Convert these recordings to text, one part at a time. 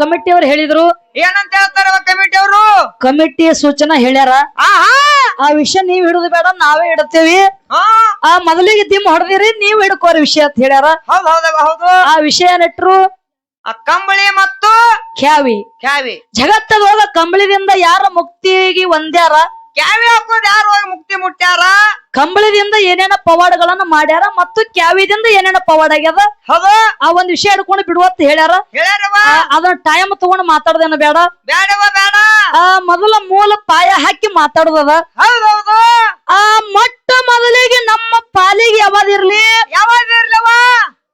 Committee ಅವ್ರು ಹೇಳಿದ್ರು ಏನಂತ ಹೇಳ್ತಾರ ಕಮಿಟಿ ಅವರು? ಕಮಿಟಿ ಸೂಚನಾ ಹೇಳ್ಯಾರ. ಆ ವಿಷಯ ನೀವ್ ಹಿಡಿದು ಬೇಡ ನಾವೇ ಇಡ್ತೇವಿ ಆ ಮೊದಲಿಗೆ ದಿಮ್ ಹೊಡೆದಿರಿ ನೀವ್ ಹಿಡ್ಕೋರಿ ವಿಷಯ ಅಂತ ಹೇಳ್ಯಾರ. ಹೌದ್ ಹೌದ ಹೌದು. ಆ ವಿಷಯ ನೆಟ್ರು ಆ ಕಂಬಳಿ ಮತ್ತು ಖ್ಯಾವಿ. ಖ್ಯಾವಿ. ಜಗತ್ತದೊಳಗ ಕಂಬಳಿದಿಂದ ಯಾರ ಮುಕ್ತಿಗೆ ಒಂದ್ಯಾರ ಕ್ಯಾವಿ ಹಾಕೋದ್ ಯಾರು ಹೋಗಿ ಮುಕ್ತಿ ಮುಟ್ಟ್ಯಾರ? ಕಂಬಳದಿಂದ ಏನೇನ ಪವಾಡಗಳನ್ನ ಮಾಡ್ಯಾರ ಮತ್ತು ಕ್ಯಾವಿದಿಂದ ಏನೇನ ಪವಾಡ ಆಗ್ಯದ? ಹೌದ. ಆ ಒಂದ್ ವಿಷಯ ಹಿಡ್ಕೊಂಡು ಬಿಡುವತ್ತ ಹೇಳ್ಯಾರ? ಹೇಳ್ಯಾರವ ಆ, ಅದನ್ನ ಟೈಮ್ ತಗೊಂಡ್ ಮಾತಾಡ್ದೇನ ಬೇಡ. ಬೇಡ ಆ ಮೊದಲ ಮೂಲ ಪಾಯ ಹಾಕಿ ಮಾತಾಡುದದ. ಆ ಮೊಟ್ಟ ಮೊದಲಿಗೆ ನಮ್ಮ ಪಾಲಿಗೆ ಯಾವ್ದಿರ್ಲಿ ಯಾವಾಗ ಇರ್ಲವ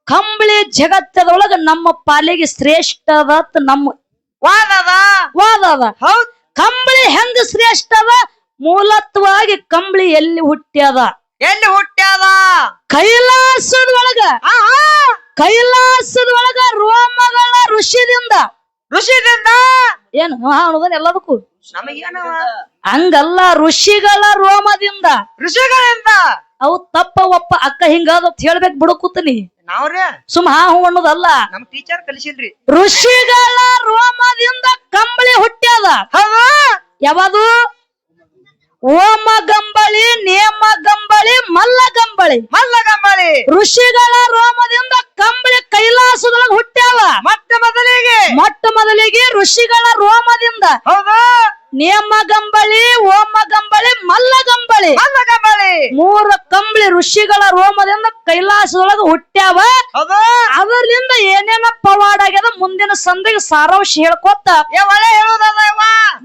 ಕಂಬಳಿ ಜಗತ್ತದೊಳಗ ನಮ್ಮ ಪಾಲಿಗೆ ಶ್ರೇಷ್ಠ ಅದ ಅಂತ ನಮ್ಮ ವಾದದ. ವಾದ ಅದ ಹೌದ್. ಕಂಬಳಿ ಹೆಂಗ್ ಶ್ರೇಷ್ಠ ಅದ? ಮೂಲತ್ವವಾಗಿ ಕಂಬಳಿ ಎಲ್ಲಿ ಹುಟ್ಟ್ಯದ? ಎಲ್ಲಿ ಹುಟ್ಟ್ಯಾದ? ಕೈಲಾಸದೊಳಗ. ಕೈಲಾಸದ ಒಳಗ ರೋಮಗಳ ಋಷಿದಿಂದ. ಋಷಿದಿಂದ? ಏನು ಹಾ ಅನ್ನೋದನ್ನ ಎಲ್ಲದಕ್ಕೂ. ನಮಗೇನು? ಹಂಗಲ್ಲ ಋಷಿಗಳ ರೋಮದಿಂದ. ಋಷಿಗಳಿಂದ? ಅವು ತಪ್ಪ ಒಪ್ಪ ಅಕ್ಕ ಹಿಂಗಾದ ಅಂತ ಹೇಳ್ಬೇಕು ಬಿಡು ಕೂತೀನಿ. ನಾವ್ರಿ? ಸುಮ್ ಹಾ ಹೂ ಅನ್ನೋದಲ್ಲ. ನಮ್ ಟೀಚರ್ ಕಲಿಸಿಲ್ರಿ ಋಷಿಗಳ ರೋಮದಿಂದ ಕಂಬಳಿ ಹುಟ್ಟ್ಯದ. ಯಾವುದು? ಓಮ ಗಂಬಳಿ ನೇಮ ಗಂಬಳಿ ಮಲ್ಲ ಗಂಬಳಿ ಮಲ್ಲ ಗಂಬಳಿ ಋಷಿಗಳ ರೋಮದಿಂದ ಕಂಬಳಿ ಕೈಲಾಸದೊಳಗೆ ಹುಟ್ಟ್ಯಾವ. ಮೊಟ್ಟ ಮೊದಲಿಗೆ. ಮೊಟ್ಟ ಮೊದಲಿಗೆ ಋಷಿಗಳ ರೋಮದಿಂದ ಹೌದು. ನೇಮ ಗಂಬಳಿ ಓಮ ಗಂಬಳಿ ಮಲ್ಲ ಗಂಬಳಿ ಮಲ್ಲ ಕಂಬಳಿ ಮೂರ ಕಂಬಳಿ ಋಷಿಗಳ ರೋಮದಿಂದ ಕೈಲಾಸದೊಳಗ ಹುಟ್ಟ್ಯಾವ. ಅದರಿಂದ ಏನೇನ ಪವಾಡ ಆಗ್ಯದ ಮುಂದಿನ ಸಂದಿಗೆ ಸಾರಾಂಶ ಹೇಳ್ಕೊತ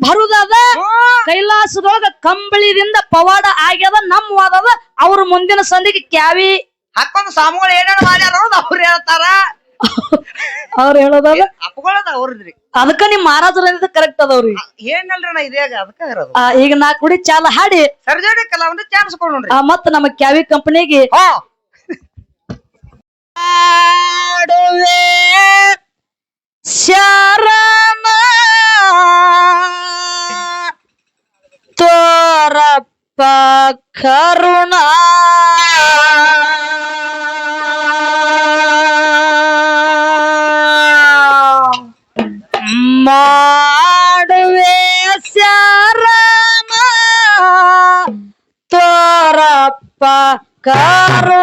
ಬರುದದ. ಕೈಲಾಸದೊಳಗ ಕಂಬಳಿದಿಂದ ಪವಾಡ ಆಗ್ಯದ ನಮ್ ವಾದದ. ಅವ್ರ ಮುಂದಿನ ಸಂದಿಗೆ ಕ್ಯಾವಿ. ಹಾಕೊಂಡು ಸ್ವಾಮಿಗಳು ಏನೇನು ಮಾಡ್ಯಾರ ಅವ್ರು ಹೇಳ್ತಾರ. ಅವ್ರು ಹೇಳೋದಲ್ಲ? ಅಪ್ಪಗಳದ ಅವ್ರದ್ರಿ. ಅದಕ್ಕ ನಿಮ್ ಮಹಾರಾಜರ ಕರೆಕ್ಟ್ ಅದವ್ರಿ. ಏನಲ್ರಿ ನಾ ಇದೇಗ ಅದಕ್ಕ ಇರೋದು. ಆ, ಈಗ ನಾ ಕುಡಿ ಚಾಲ ಹಾಡಿ. ಸರ್ಜರಿ ಕಲಾ ಒಂದು ಚಾನ್ಸ್ ಕೊಡೋಣ್ರಿ ಆ, ಮತ್ತ ನಮ್ಮ ಕ್ಯಾವಿ ಕಂಪನಿಗೆ. ಹಾ. ಶರಣ ತೋರಪ್ಪ ಕರುಣ. ಕರುಣ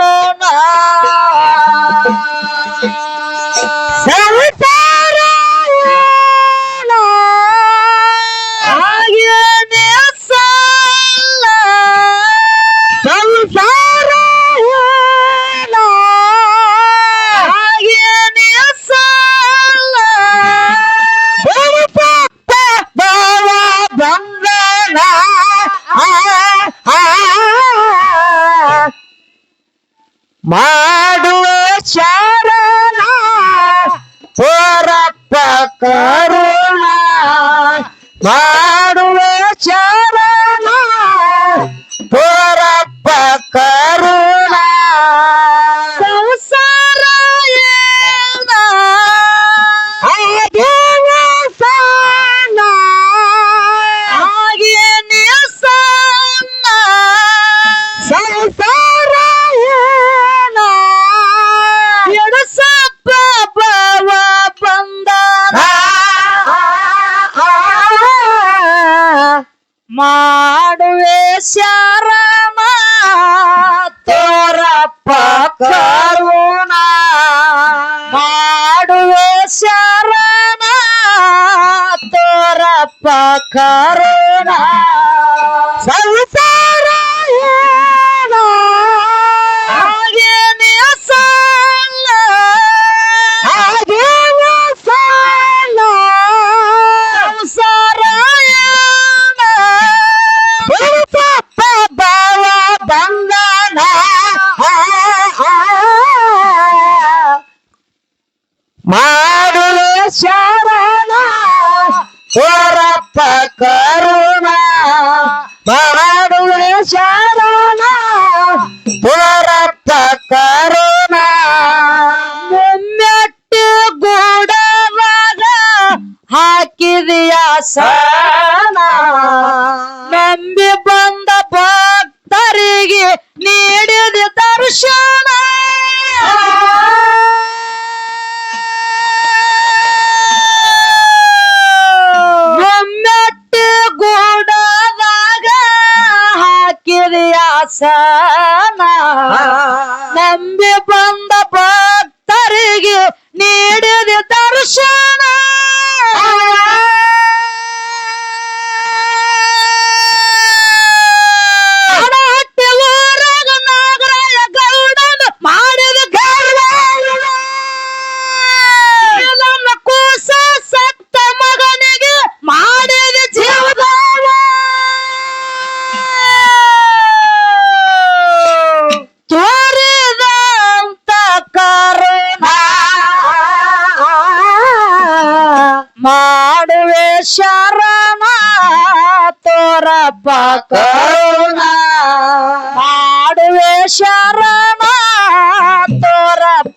ಮಾಡುವ ಶರಣ ಹೋರಪ್ಪ ಕರುಣ ತೋರಪ್ಪ ದಾಸನ ನಂಬಿ ಬಂದ ಭಕ್ತರಿಗೆ ನೀಡಿದ ದರ್ಶನ. ಒಮ್ಮೆಟ್ಟಿ ಗೂಡದಾಗ ಹಾಕಿದ ಆಸನ ನಂಬಿ ಬಂದ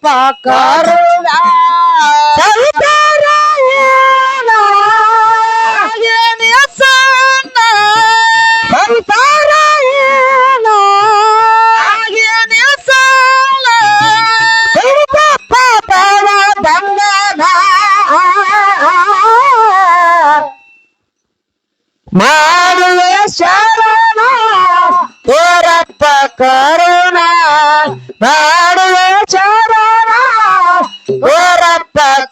ತೋರಪ್ಪ ಕರುಣ ಸಣ್ಣ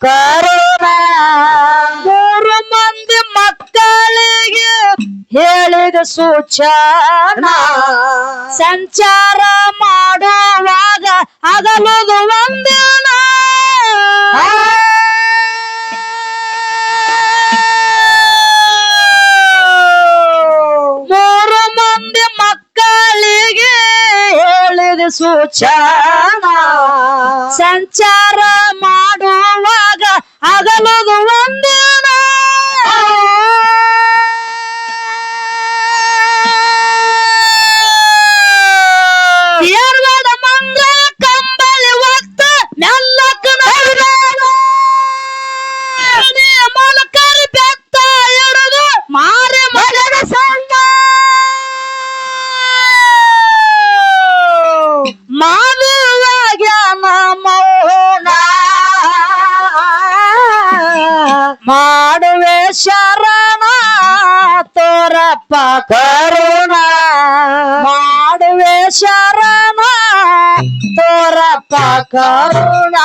ಕರುಣ, ಮೂರು ಮಂದಿ ಮಕ್ಕಳಿಗೆ ಹೇಳಿದ ಸೂಚನ. ಸಂಚಾರ ಮಾಡುವಾಗ ಹಗಲುದು ಒಂದಿನ. ಮೂರು ಮಂದಿ ಮಕ್ಕಳಿಗೆ ಹೇಳಿದ ಸೂಚನ. ಸಂಚಾರ ভালো ಮಾಡುವೆ ಶರಣ ತೋರಪ್ಪ ಕರುಣ. ಮಾಡುವೆ ಶರಣ ತೋರಪ್ಪ ಕರುಣ.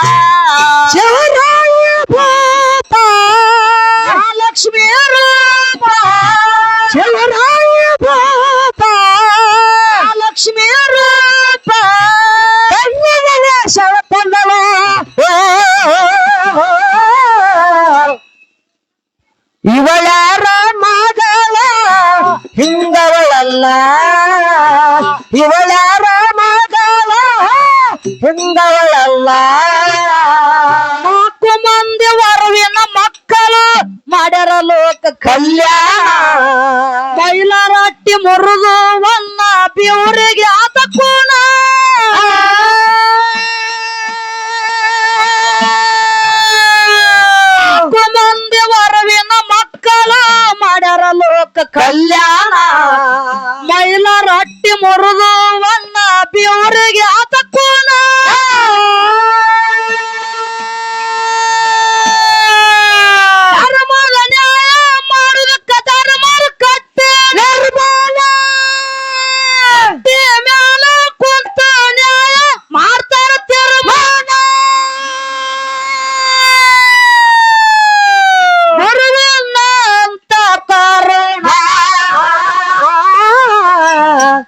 ಬೈಲರಟ್ಟಿ ಮುರಿದು ವನ್ನ ಬಿವರಿಗೆ ಆತ ಕೋಣ ಮಂದಿ ವರವಿನ ಮಕ್ಕಳ ಮಾಡ್ಯಾರ ಲೋಕ ಕಲ್ಯಾಣ. ಮೈಲರಟ್ಟಿ ಮುರಿದು ವನ್ನ ಬಿವರಿಗೆ ಆತ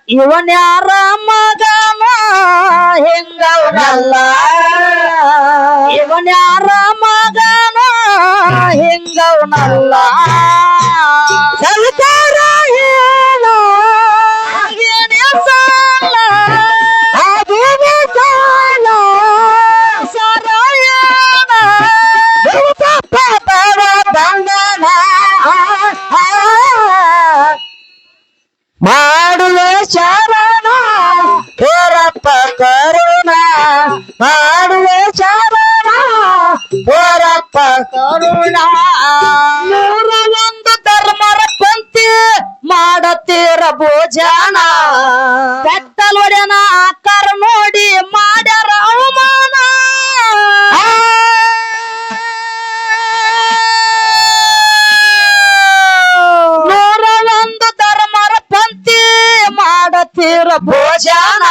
ಇವನ್ಯಾರ ಮಗನ ಹಿಂಗವನಲ್ಲ? ಇವನ್ಯಾರ ಮಗನ ಹಿಂಗವನಲ್ಲ? ಆಕಾರ ನೋಡಿ ಮಾಡ್ಯಾರ ಅವಮಾನ. ನೂರ ಒಂದು ಧರ್ಮರ ಪಂಕ್ತಿ ಮಾಡತೀರ ಭೋಜನ.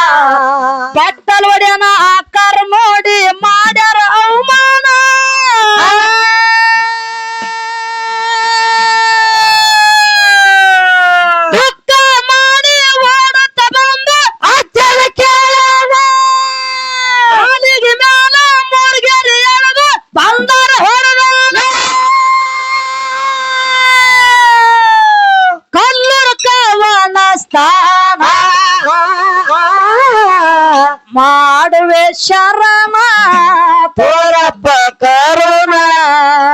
ತೋರಪ್ಪ ಕರುಣ.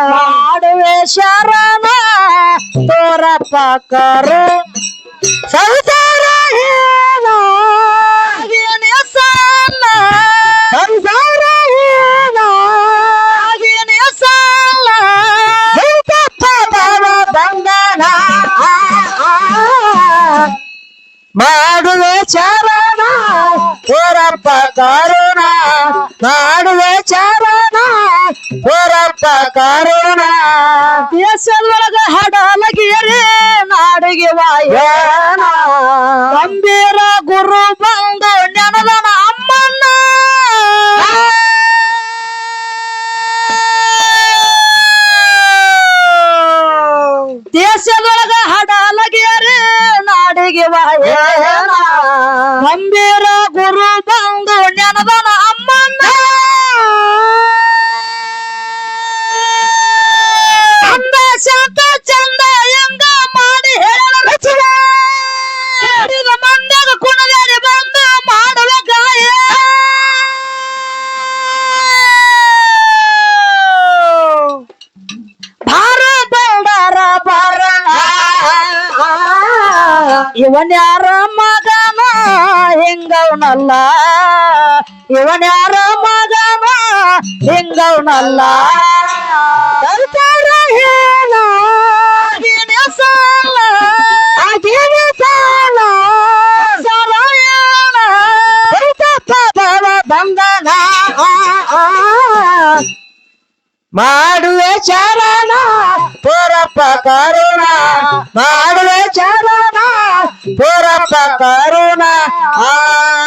ಮಾಡುವೆ ಶರಣ. ತೋರಪ್ಪ ಕರು ಸಂಸಾರ ಸಾಲ ಸಂಸಾರ ಬಂಧನ. ಮಾಡುವೆ ಚರಣ ತೋರಪ್ಪ ಕರುಣ. ಮಾಡುವೆ ಚಾರಣ ತೋರಪ್ಪ ಕರುಣ. ದೇಶದೊಳಗ ಹಡಲಗಿರಿ ನಾಡಿಗೆ ವಾಯನ ಗಂಭೀರ ಗುರು ಬಂದು ನೆನದನ ಅಮ್ಮನ್ನ. ದೇಶದೊಳಗ ಹಡಲಗಿರಿ ನಾಡಿಗೆ ವಾಯನ ಗಂಭೀರ ಗುರು ಹಿಂಗವನಲ್ಲ ಇವನ್ ಯಾರ ಮಗನ ಹಿಂಗವನಲ್ಲ. ಏನು ಆಗಿನ ಸಾಲ. ಸಾಲ. ಸಂತಪ್ಪ ಬವ ಬಂಧನ. ಮಾಡುವೆ ಚರಣ, ಪೂರಪ್ಪ ಕರುಣ. ಮಾಡುವೆ ಚರಣ, ಪೂರಪ್ಪ ಕರುಣ. ಆ.